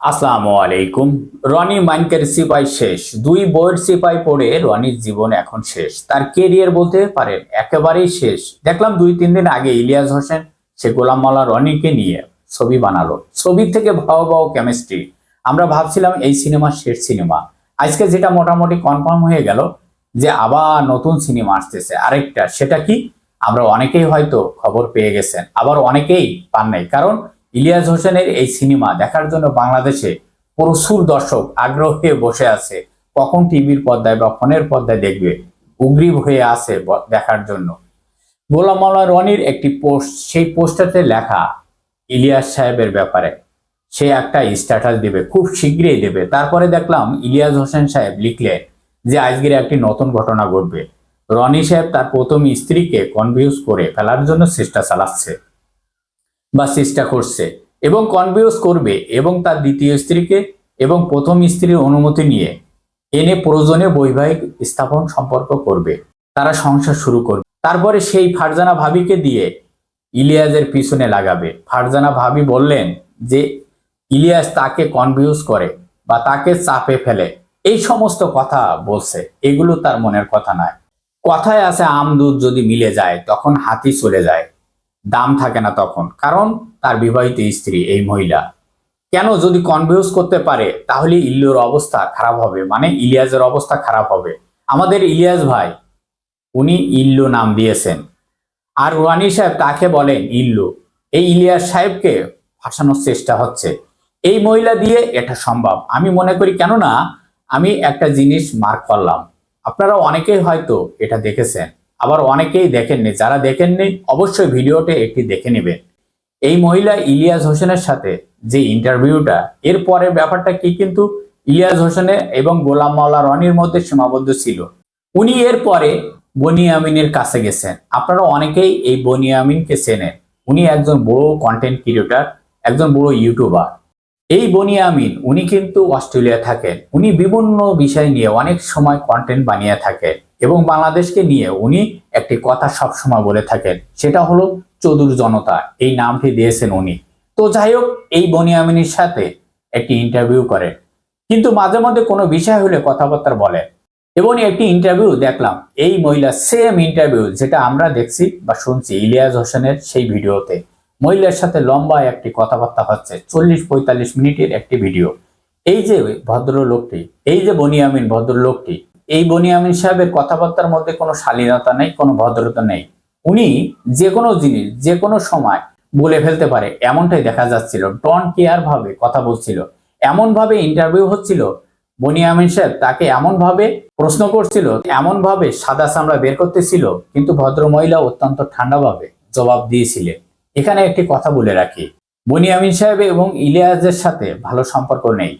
আসসালামু আলাইকুম। রনি মাইনকের সিপাই শেষ। দুই বইয়ের সিপাই পড়ে রনির জীবন এখন শেষ। তার কেরিয়ার বলতে পারেন একেবারেই শেষ। দেখলাম দুই, তিন দিন আগে ইলিয়াস হোসেন সে গোলাম মাওলা রনিকে নিয়ে ছবি বানালো। ছবির থেকে ভয়াবহ কেমিস্ট্রি। আমরা ভাবছিলাম এই সিনেমা শেষ সিনেমা। আজকে যেটা মোটামুটি কনফার্ম হয়ে গেল যে আবার নতুন সিনেমা আসতেছে। আরেকটা, সেটা কি? আমরা অনেকেই হয়তো খবর পেয়ে গেছেন। আবার অনেকেই পান নাই। কারণ ইলিয়াস হোসেনের এই সিনেমা দেখার জন্য বাংলাদেশে প্রচুর দর্শক আগ্রহে বসে আছে। কখন টিভির পর্দায় বা ফোনের পর্দায় দেখবে? উগ্রীব হয়ে আছে দেখার জন্য। গোলাম রনির একটি পোস্ট, সেই পোস্টারতে লেখা, ইলিয়াস সাহেবের ব্যাপারে সে একটা স্ট্যাটাস দেবে, খুব শীঘ্রই দেবে। তারপরে দেখলাম ইলিয়াস হোসেন সাহেব লিখলেন যে, আজকের একটি নতুন ঘটনা ঘটবে। রনি সাহেব তার প্রথম স্ত্রীকে কনভিউজ করে ফেলার জন্য চেষ্টা চালাচ্ছে। বা চেষ্টা করছে এবং কনভিউজ করবে এবং তার দ্বিতীয় স্ত্রীকে এবং প্রথম স্ত্রীর অনুমতি নিয়ে এনে প্রয়োজনে বৈবাহিক স্থাপন সম্পর্ক করবে। তারা সংসার শুরু করবে। তারপরে সেই ফারজানা ভাবিকে দিয়ে ইলিয়াসের পিছনে লাগাবে। ফারজানা ভাবি বললেন যে ইলিয়াস তাকে কনভিউজ করে বা তাকে চাপে ফেলে। এই সমস্ত কথা বলছে। এগুলো তার মনের কথা নয়। কথায় আছে আম দুধ যদি মিলে যায়, তখন হাতি চলে যায়। দাম থাকে না তখন। কারণ তার বিবাহিত স্ত্রী এই মহিলা। কেন? যদি কনভিউজ করতে পারে, তাহলে ইল্লুর অবস্থা খারাপ হবে। মানে ইলিয়াসের অবস্থা খারাপ হবে। আমাদের ইলিয়াস ভাই, উনি ইল্লু নাম দিয়েছেন। আর রানী সাহেব তাকে বলেন ইল্লু। এই ইলিয়াস সাহেবকে ফাঁসানোর চেষ্টা হচ্ছে। এই মহিলা দিয়ে এটা সম্ভব। আমি মনে করি, কেননা আমি একটা জিনিস মার্ক করলাম। আপনারা অনেকেই হয়তো এটা দেখেছেন। আবার অনেকেই দেখেননি। যারা দেখেননি, অবশ্যই ভিডিওতে একটি দেখে নেবেন। এই মহিলা ইলিয়াস হোসেনের সাথে যে ইন্টারভিউটা, এর পরের ব্যাপারটা কি কিন্তু ইলিয়াস হোসেনের এবং গোলাম মাওলা রনির মধ্যে সীমাবদ্ধ ছিল। উনি এর পরে বনিয়ামিনের কাছে গেছেন। আপনারা অনেকেই এই বনিয়ামিনকে চেনেন। উনি একজন বড় কন্টেন্ট ক্রিয়েটর একজন বড় ইউটিউবার এই বনিয়ামিন উনি কিন্তু অস্ট্রেলিয়া থাকেন। উনি বিভিন্ন বিষয় নিয়ে অনেক সময় কন্টেন্ট বানিয়ে থাকেন এবং বাংলাদেশকে নিয়ে উনি একটি কথা সবসময় বলে থাকেন, সেটা হলো চতুর জনতা, এই নামটি দিয়েছেন উনি। তো যাই হোক, এই বনিয়ামিনের সাথে একটি ইন্টারভিউ করেন। কিন্তু মাঝে মধ্যে কোনো বিষয় হলে কথাবার্তা বলেন। এবং একটি ইন্টারভিউ দেখলাম, এই মহিলা সেম ইন্টারভিউ যেটা আমরা দেখছি বা শুনছি, ইলিয়াস হোসেনের সেই ভিডিওতে। মহিলার সাথে লম্বা একটি কথাবার্তা হচ্ছে, চল্লিশ পঁয়তাল্লিশ মিনিটের একটি ভিডিও। এই যে ভদ্রলোকটি, এই যে বনিয়ামিন ভদ্রলোকটি, এই বনিয়ামিন সাহেবের কথাবার্তার মধ্যে কোনো শালীনতা নেই, কোনো ভদ্রতা নেই। উনি যে কোনো জিনিস, যে কোনো সময় বলে ফেলতে পারে, এমনটাই দেখা যাচ্ছিল। ডন কেয়ার ভাবে কথা বলছিল। এমন ভাবে ইন্টারভিউ হচ্ছিল। বনিয়ামিন সাহেব তাকে এমন ভাবে প্রশ্ন করছিল এমন ভাবে সাদা চামড়া বের করতেছিল, কিন্তু ভদ্র মহিলা অত্যন্ত ঠান্ডাভাবে জবাব দিয়েছিলেন। এখানে একটি কথা বলে রাখি। বনিয়ামিন সাহেব এবং ইলিয়াসের সাথে ভালো সম্পর্ক নেই।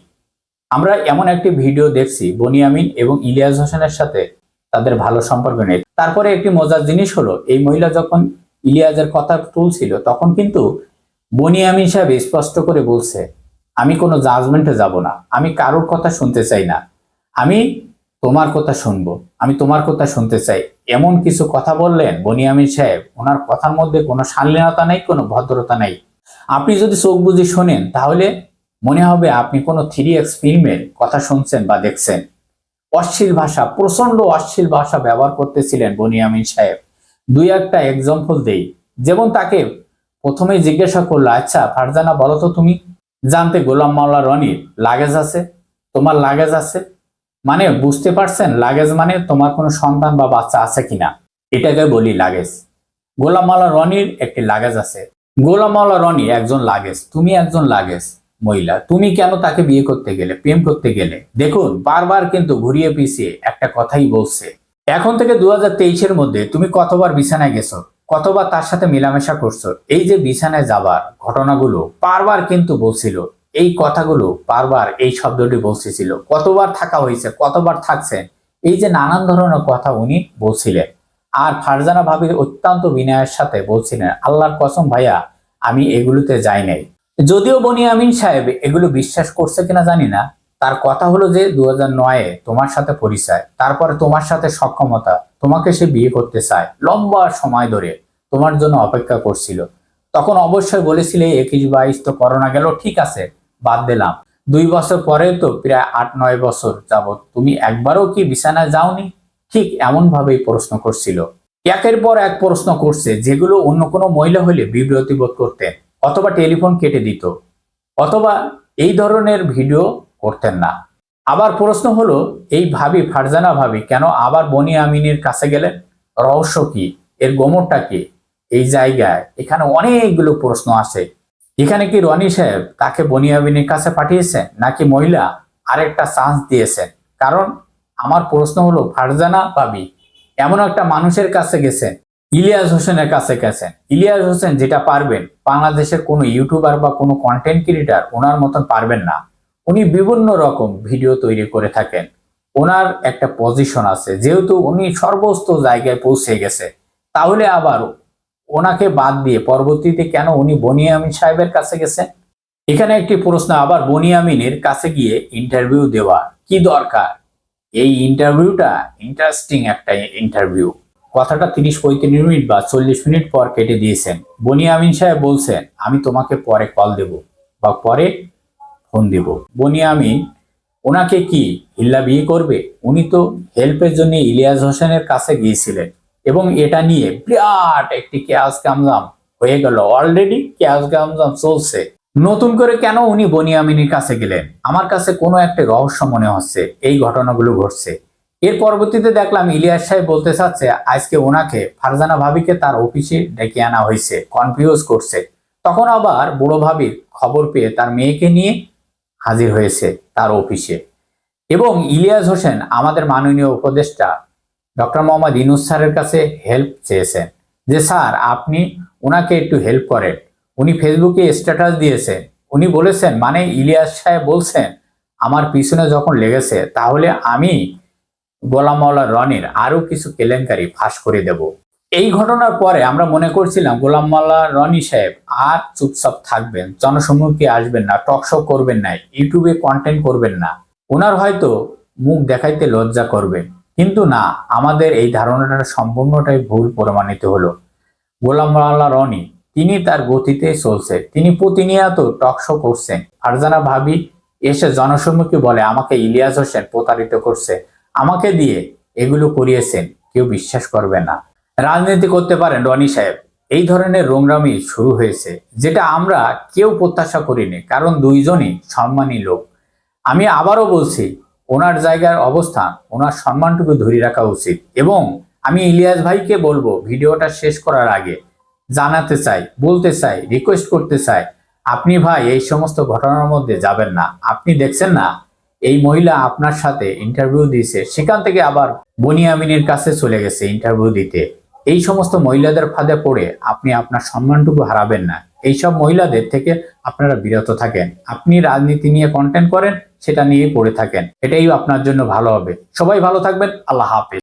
আমরা এমন একটি ভিডিও দেখছি বনিয়ামিন এবং ইলিয়াস হোসেনের সাথে তাদের ভালো সম্পর্ক নেই। তারপরে একটি মজার জিনিস হলো, এই মহিলা যখন ইলিয়াসের কথা তুলছিল, তখন কিন্তু বনিয়ামিন সাহেব স্পষ্ট করে বলছে, আমি কোনো জাজমেন্টে যাব না। আমি কারোর কথা শুনতে চাই না। আমি তোমার কথা শুনব। আমি তোমার কথা শুনতে চাই। এমন কিছু কথা বললেন বনিয়ামিন সাহেব। ওনার কথার মধ্যে কোনো শালীনতা নেই, কোনো ভদ্রতা নেই। আপনি যদি চোখ বুঝে শোনেন, তাহলে মনে হবে আপনি কোনো থ্রি এক্স ফিল্মের কথা শুনছেন বা দেখছেন। অশ্লীল ভাষা প্রচণ্ড অশ্লীল ভাষা ব্যবহার করতেছিলেন বনিয়ামিন সাহেব। দুই একটা এক্সাম্পল দেই। যেমন তাকে প্রথমে জিজ্ঞাসা করল আচ্ছা ফারজানা, বলো তো তুমি। জানতে গোলাম মাওলা রনির লাগেজ আছে? তোমার লাগেজ আছে? মানে বুঝতে পারছেন? লাগেজ মানে তোমার কোনো সন্তান বা বাচ্চা আছে কিনা? এটাকে বলি লাগেজ গোলাম মাওলা রনির একটি লাগেজ আছে। গোলাম মাওলা রনি একজন লাগেজ তুমি একজন লাগেজ মহিলা। তুমি কেন তাকে বিয়ে করতে গেলে, প্রেম করতে গেলে? দেখুন, বারবার কিন্তু ঘুরিয়ে পিছিয়ে একটা কথাই বলছে। এখন থেকে দু হাজার মধ্যে তুমি কতবার বিছানায় গেছো? কতবার তার সাথে মেলামেশা করছ? এই যে বিছানায় যাবার ঘটনাগুলো বারবার কিন্তু বলছিল এই কথাগুলো বারবার এই শব্দটি বলতেছিল। কতবার থাকা হয়েছে, কতবার থাকছেন এই যে নানান ধরনের কথা উনি বলছিলেন। আর ফারজানা ভাবির অত্যন্ত বিনয়ের সাথে বলছিলেন, আল্লাহর কসম ভাইয়া, আমি এগুলোতে যাই নাই। যদিও বনি আমিন সাহেব এগুলো বিশ্বাস করছে কিনা জানি না। তার কথা হলো যে দু নয়ে তোমার সাথে পরিচয়, তারপরে তোমার সাথে সক্ষমতা, তোমাকে সে বিয়ে করতে চায় লম্বা সময় ধরে, তোমার জন্য অপেক্ষা করছিল। তখন অবশ্যই বলেছিলে, একুশ বাইশ তো করোনা গেল, ঠিক আছে। বাদ দিলাম। দুই বছর পরে তো প্রায় আট, নয় বছর যাবত তুমি একবারও কি বিছানায় যাওনি? ঠিক এমন ভাবেই প্রশ্ন করছিল। একের পর এক প্রশ্ন করছে যেগুলো অন্য কোনো মহিলা হলে বিব্রতি বোধ করতেন, অথবা টেলিফোন কেটে দিত, অথবা এই ধরনের ভিডিও করতেন না। আবার প্রশ্ন হলো, এই ভাবি ফারজানা ভাবি কেন আবার বনি আমিনের কাছে গেলেন? রহস্য কি? এর গোমরটা কি? এই জায়গায় এখানে অনেকগুলো প্রশ্ন আছে। এখানে কি রনি সাহেব তাকে বনি আমিনের কাছে পাঠিয়েছেন নাকি মহিলা আরেকটা চান্স দিয়েছেন কারণ আমার প্রশ্ন হলো, ফারজানা ভাবি, এমন একটা মানুষের কাছে গেছেন ইলিয়াস হোসেনের কাছে গেছেন ইলিয়াস হোসেন যেটা পারবেন, বাংলাদেশের কোনো ইউটিউবার বা কোনো কন্টেন্ট ক্রিয়েটার ওনার মতন পারবেন না। উনি বিভিন্ন রকম ভিডিও তৈরি করে থাকেন। ওনার একটা পজিশন আছে, যেহেতু উনি সর্বস্ত জায়গায় পৌঁছে গেছে। তাহলে আবার ওনাকে বাদ দিয়ে পরবর্তীতে কেন উনি বনিয়ামিন সাহেবের কাছে গেছেন? এখানে একটি প্রশ্ন, আবার বনিয়ামিনের কাছে গিয়ে ইন্টারভিউ দেওয়া কি দরকার? এই ইন্টারভিউটা ইন্টারেস্টিং একটা ইন্টারভিউ কথাটা তিরিশ পঁয়ত্রিশ মিনিট বা চল্লিশ মিনিট পর কেটে দিয়েছেন। বনিয়ামিন সাহেব বলছেন, আমি তোমাকে পরে কল দেব বা পরে ফোন দেব। বনিয়ামিন, ওনাকে কি হিল্লা বিয়ে করবে? উনি তো হেল্পের জন্য ইলিয়াস হোসেনের কাছে গিয়েছিলেন। এবং এটা নিয়ে বিরাট একটি ক্যাশ কামজাম হয়ে গেল। অলরেডি ক্যাশ কামজাম চলছে। নতুন করে কেন উনি বনিয়ামিনীর কাছে গেলেন? আমার কাছে কোনো একটা রহস্য মনে হচ্ছে। এই ঘটনাগুলো ঘটছে। এর পরবর্তীতে দেখলাম ইলিয়াস সাহেব বলতে চাচ্ছে, আজকে ওনাকে ফারজানা ভাবিকে তার অফিসে ডেকে আনা হয়েছে কনফিউজ করছে। তখন আবার বুড়ো ভাবির খবর পেয়ে তার মেয়েকে নিয়ে হাজির হয়েছে তার অফিসে। এবং ইলিয়াস হোসেন, আমাদের মাননীয় উপদেষ্টা ডক্টর মোহাম্মদ ইনুস স্যারের কাছে হেল্প চেয়েছেন। যে, স্যার, আপনি ওনাকে একটু হেল্প করেন। উনি ফেসবুকে স্ট্যাটাস দিয়েছেন। উনি বলেছেন মানে ইলিয়াস সাহেব বলছেন, আমার পিছনে যখন লেগেছে, তাহলে আমি গোলাম মাওলা রনির আরও কিছু কেলেঙ্কারি ফাঁস করে দেব। এই ঘটনার পরে আমরা মনে করছিলাম গোলাম মাওলা রনি সাহেব আর চুপচাপ থাকবেন। জনসম্মুখে আসবেন না টক শো করবেন না ইউটিউবে কন্টেন্ট করবেন না। ওনার হয়তো মুখ দেখাইতে লজ্জা করবেন কিন্তু না, আমাদের এই ধারণাটা সম্পূর্ণটাই ভুল প্রমাণিত হলো। গোলাম মাওলা রনি, তিনি তার গতিতে চলছে। তিনি প্রতিনিয়ত টক শো করছেন। ফারজানা ভাবি এসে জনসম্মুখে বলে, আমাকে ইলিয়াস হোসেন প্রতারিত করছে। আমাকে দিয়ে এগুলো করিয়েছেন। কেউ বিশ্বাস করবে না। রাজনীতি করতে পারেন রনি সাহেব। এই ধরনের রোংরামি শুরু হয়েছে, যেটা আমরা কেউ প্রত্যাশা করিনি, কারণ দুইজনই সম্মানী লোক। আমি আবারও বলছি ওনার জায়গার অবস্থান, ওনার সম্মানটুকু ধরে রাখা উচিত। এবং আমি ইলিয়াস ভাইকে বলব, ভিডিওটা শেষ করার আগে জানাতে চাই, বলতে চাই রিকোয়েস্ট করতে চাই, আপনি ভাই, এই সমস্ত ঘটনার মধ্যে যাবেন না। আপনি দেখছেন না, এই মহিলা আপনার সাথে ইন্টারভিউ দিয়েছে, সেখান থেকে আবার বনিয়ামিনের কাছে চলে গেছে ইন্টারভিউ দিতে। এই সমস্ত মহিলাদের ফাঁদে পড়ে আপনি আপনার সম্মানটুকু হারাবেন না। এইসব মহিলাদের থেকে আপনারা বিরত থাকেন। আপনি রাজনীতি নিয়ে কন্টেন্ট করেন, সেটা নিয়ে পড়ে থাকেন। এটাই আপনার জন্য ভালো হবে। সবাই ভালো থাকবেন। আল্লাহ হাফেজ।